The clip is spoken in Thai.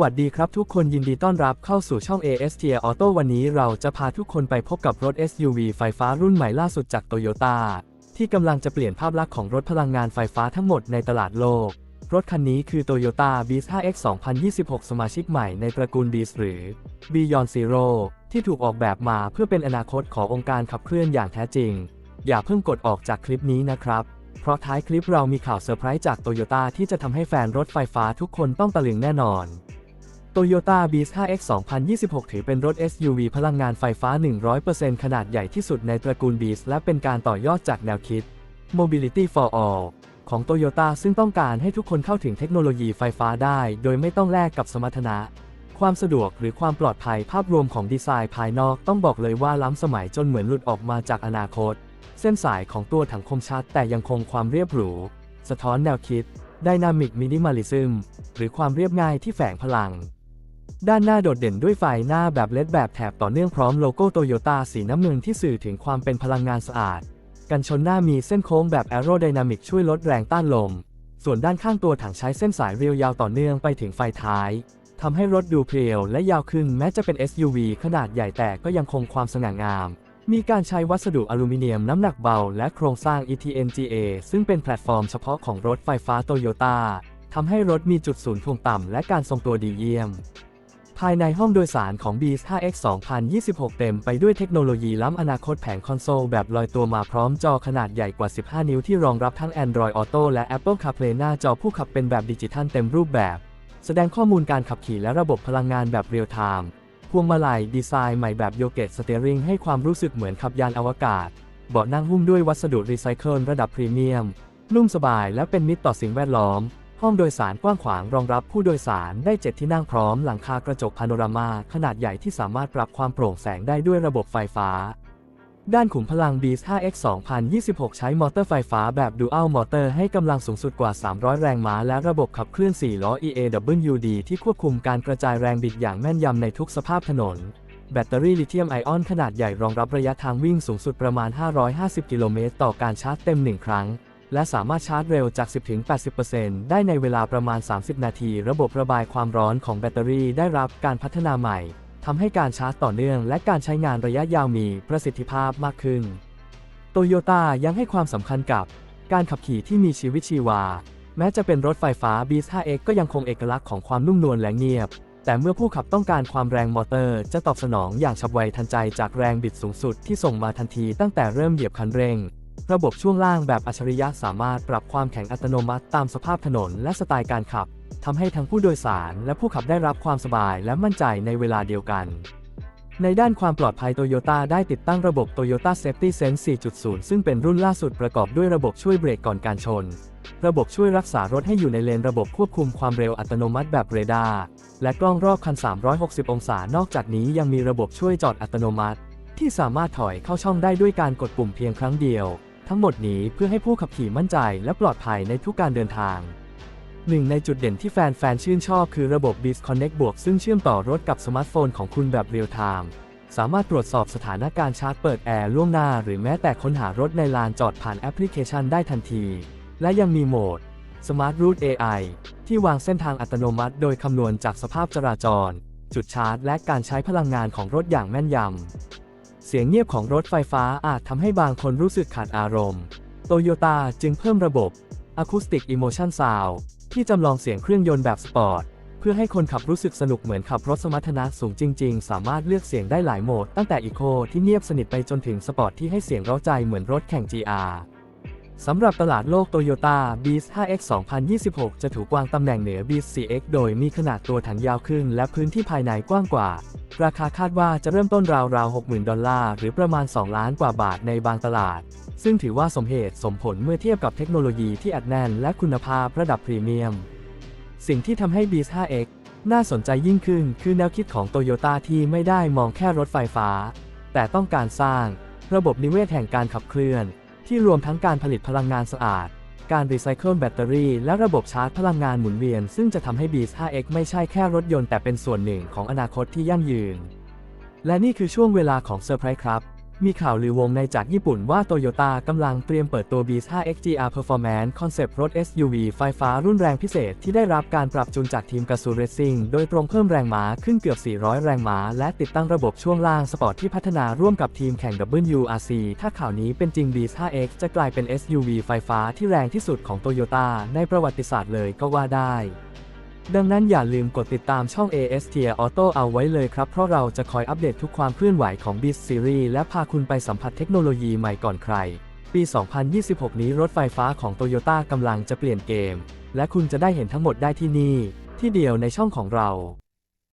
วัสดีครับทุกคนยินดีต้อนรับเข้าสู่ช่อง AST Auto วันนี้เราจะพาทุกคนไปพบกับรถ SUV ไฟฟ้ารุ่นใหม่ล่าสุดจาก Toyota ที่กำลังจะเปลี่ยนภาพลักษณ์ของรถพลังงานไฟฟ้าทั้งหมดในตลาดโลก รถคันนี้คือ Toyota Beast 5X 2026 สมาชิกใหม่ในตระกูล Beast หรือ Beyond Zero ที่ถูกออกแบบมาเพื่อเป็นอนาคตขององค์การขับเคลื่อนอย่างแท้จริง อย่าเพิ่งกดออกจากคลิปนี้นะครับเพราะท้ายคลิปเรามีข่าวเซอร์ไพรส์จากโตโยต้าที่จะทำให้แฟนรถไฟฟ้าทุกคนต้องตะลึงแน่นอน Toyota Beast 5X 2026 ถือเป็นรถ SUV พลังงานไฟฟ้า 100%ขนาดใหญ่ที่สุดในตระกูล Beast และเป็นการต่อยอดจากแนวคิด Mobility for All ของ Toyota ซึ่งต้องการให้ทุกคนเข้าถึงเทคโนโลยีไฟฟ้าได้ โดยไม่ต้องแลกกับสมรรถนะ ความสะดวกหรือความปลอดภัยภาพรวมของดีไซน์ภายนอกต้องบอกเลยว่าล้ำสมัยจนเหมือนหลุดออกมาจากอนาคต เส้นสายของตัวถังคมชัดแต่ยังคงความเรียบหรู สะท้อนแนวคิด Dynamic Minimalism หรือความเรียบง่ายที่แฝงพลัง ด้านหน้าโดดเด่นด้วยไฟหน้าแบบเลดแบบแถบต่อเนื่องพร้อมโลโก้โตโยต้าสีน้ำเงินที่สื่อถึงความเป็นพลังงานสะอาด กันชนหน้ามีเส้นโค้งแบบแอโรไดนามิกช่วยลดแรงต้านลม ส่วนด้านข้างตัวถังใช้เส้นสายเรียวยาวต่อเนื่องไปถึงไฟท้ายทำให้รถดูเพรียวและยาวขึ้นแม้จะเป็น SUV ขนาดใหญ่แต่ก็ยังคงความสง่างาม มีการใช้วัสดุอลูมิเนียมน้ำหนักเบา และโครงสร้าง ETNGA ซึ่งเป็นแพลตฟอร์มเฉพาะของรถไฟฟ้าโตโยต้าทำให้รถมีจุดศูนย์ถ่วงต่ำและการทรงตัวดีเยี่ยม ภายในห้องโดยสารของ Beast 5X 2026 เต็มไปด้วยเทคโนโลยีล้ำอนาคตแผงคอนโซลแบบลอยตัวมาพร้อมจอขนาดใหญ่กว่า 15 นิ้วที่รองรับทั้ง Android Auto และ Apple CarPlay หน้าจอผู้ขับเป็นแบบดิจิทัลเต็มรูปแบบ แสดงข้อมูลการขับขี่และระบบพลังงานแบบเรียลไทม์พวงมาลัยดีไซน์ใหม่แบบโยเกตสเตอริงให้ความรู้สึกเหมือนขับยานอวกาศ เบาะนั่งหุ้มด้วยวัสดุรีไซเคิลระดับพรีเมียมนุ่มสบายและเป็นมิตรต่อสิ่งแวดล้อม ห้องโดยสารกว้างขวางรองรับผู้โดยสารได้ 7 ที่นั่งพร้อมหลังคากระจกพาโนรามาขนาดใหญ่ที่สามารถปรับความโปร่งแสงได้ด้วยระบบไฟฟ้า ด้านขุมพลัง b 5X 2026 ใช้มอเตอร์ไฟฟ้าแบบ Dual Motor ให้กำลังสูงสุดกว่า 300 แรงม้า และระบบขับเคลื่อน 4 ล้อ EAWD ที่ควบคุมการกระจายแรงบิดอย่างแม่นยำในทุกสภาพถนน แบตเตอรี่ลิเธียมไอออนขนาดใหญ่รองรับระยะทางวิ่งสูงสุดประมาณ 550 กิโลเมตรต่อการชาร์จเต็ม 1 ครั้ง และสามารถชาร์จเร็วจาก 10-80%ได้ในเวลาประมาณ 30 นาที ระบบระบายความร้อนของแบตเตอรี่ได้รับการพัฒนาใหม่ทำให้การชาร์จต่อเนื่อง และการใช้งานระยะยาวมีประสิทธิภาพมากขึ้น โตโยต้ายังให้ความสำคัญกับการขับขี่ที่มีชีวิตชีวา แม้จะเป็นรถไฟฟ้า B5X ก็ยังคงเอกลักษณ์ของความนุ่มนวลและเงียบ แต่เมื่อผู้ขับต้องการความแรงมอเตอร์จะตอบสนองอย่างฉับไวทันใจจากแรงบิดสูงสุดที่ส่งมาทันทีตั้งแต่เริ่มเหยียบคันเร่ง ระบบช่วงล่างแบบอัจฉริยะสามารถปรับความแข็งอัตโนมัติตามสภาพถนนและสไตล์การขับทำให้ทั้งผู้โดยสารและผู้ขับได้รับความสบายและมั่นใจในเวลาเดียวกัน ในด้านความปลอดภัยโตโยต้าได้ติดตั้งระบบ Toyota Safety Sense 4.0 ซึ่งเป็นรุ่นล่าสุดประกอบด้วยระบบช่วยเบรกก่อนการชน ระบบช่วยรักษารถให้อยู่ในเลนระบบควบคุมความเร็วอัตโนมัติแบบเรดาร์ และกล้องรอบคัน 360 องศา นอกจากนี้ยังมีระบบช่วยจอดอัตโนมัติ ที่สามารถถอยเข้าช่องได้ด้วยการกดปุ่มเพียงครั้งเดียว ทั้งหมดนี้เพื่อให้ผู้ขับขี่มั่นใจและปลอดภัยในทุกการเดินทาง หนึ่งในจุดเด่นที่แฟนๆ ชื่นชอบคือระบบ Beast Connect บวกซึ่งเชื่อมต่อรถกับสมาร์ทโฟนของคุณแบบเรียลไทม์สามารถตรวจสอบสถานการณ์ชาร์จเปิดแอร์ล่วงหน้า หรือแม้แต่ค้นหารถในลานจอดผ่านแอปพลิเคชันได้ทันที และยังมีโหมด Smart Route AI ที่วางเส้นทางอัตโนมัติ โดยคำนวณจากสภาพจราจร จุดชาร์จ และการใช้พลังงานของรถอย่างแม่นยำ เสียงเงียบของรถไฟฟ้าอาจทำให้บางคนรู้สึกขาดอารมณ์ โตโยต้าจึงเพิ่มระบบ Acoustic Emotion Sound ที่จำลองเสียงเครื่องยนต์แบบสปอร์ต เพื่อให้คนขับรู้สึกสนุกเหมือนขับรถสมรรถนะสูงจริง ๆ สามารถเลือกเสียงได้หลายโหมด ตั้งแต่อีโคที่เงียบสนิทไปจนถึงสปอร์ตที่ให้เสียงเร้าใจเหมือนรถแข่ง GR สำหรับตลาดโลก Toyota Beast 5X 2026 จะถูกวางตำแหน่งเหนือ Beast 4X โดยมีขนาดตัวถังยาวขึ้น และพื้นที่ภายในกว้างกว่า ราคาคาดว่าจะเริ่มต้นราวๆ60,000 ดอลลาร์ หรือประมาณ 2 ล้านกว่าบาทในบางตลาด ซึ่งถือว่าสมเหตุสมผลเมื่อเทียบกับเทคโนโลยีที่อัดแน่น และคุณภาพระดับพรีเมียม สิ่งที่ทำให้ Beast 5X น่าสนใจยิ่งขึ้น คือแนวคิดของ Toyota ที่ไม่ได้มองแค่รถไฟฟ้า แต่ต้องการสร้าง ระบบนิเวศแห่งการขับเคลื่อน ที่รวมทั้งการผลิตพลังงานสะอาด การรีไซเคิลแบตเตอรี่และระบบชาร์จพลังงานหมุนเวียน ซึ่งจะทำให้ b ี s 5X ไม่ใช่แค่รถยนต์แต่เป็นส่วนหนึ่งของอนาคตที่ยั่งยืน และนี่คือช่วงเวลาของเซอร์ไพรส์ครับ มีข่าวลือวงในจากญี่ปุ่นว่าโตโยต้ากำลังเตรียมเปิดตัว Beast 5 XGR Performance คอนเซปต์รถ SUV ไฟฟ้ารุ่นแรงพิเศษที่ได้รับการปรับจูนจากทีมก a สูเรซิ่งโดยตรงเพิ่มแรงม้าขึ้นเกือบ 400 แรงม้า และติดตั้งระบบช่วงล่างสปอร์ตที่พัฒนาร่วมกับทีมแข่ง WRC ถ้าข่าวนี้เป็นจริง Beast 5X จะกลายเป็น SUV ไฟฟ้าที่แรงที่สุดของโตโยต้าในประวัติศาสตร์เลยก็ว่าได้ ดังนั้นอย่าลืมกดติดตามช่อง AS Tier Auto เอาไว้เลยครับ เพราะเราจะคอยอัปเดตทุกความเคลื่อนไหวของ b i t Series และพาคุณไปสัมผัสเทคโนโลยีใหม่ก่อนใคร ปี 2026 นี้รถไฟฟ้าของ Toyota กำลังจะเปลี่ยนเกม และคุณจะได้เห็นทั้งหมดได้ที่นี่ ที่เดียวในช่องของเรา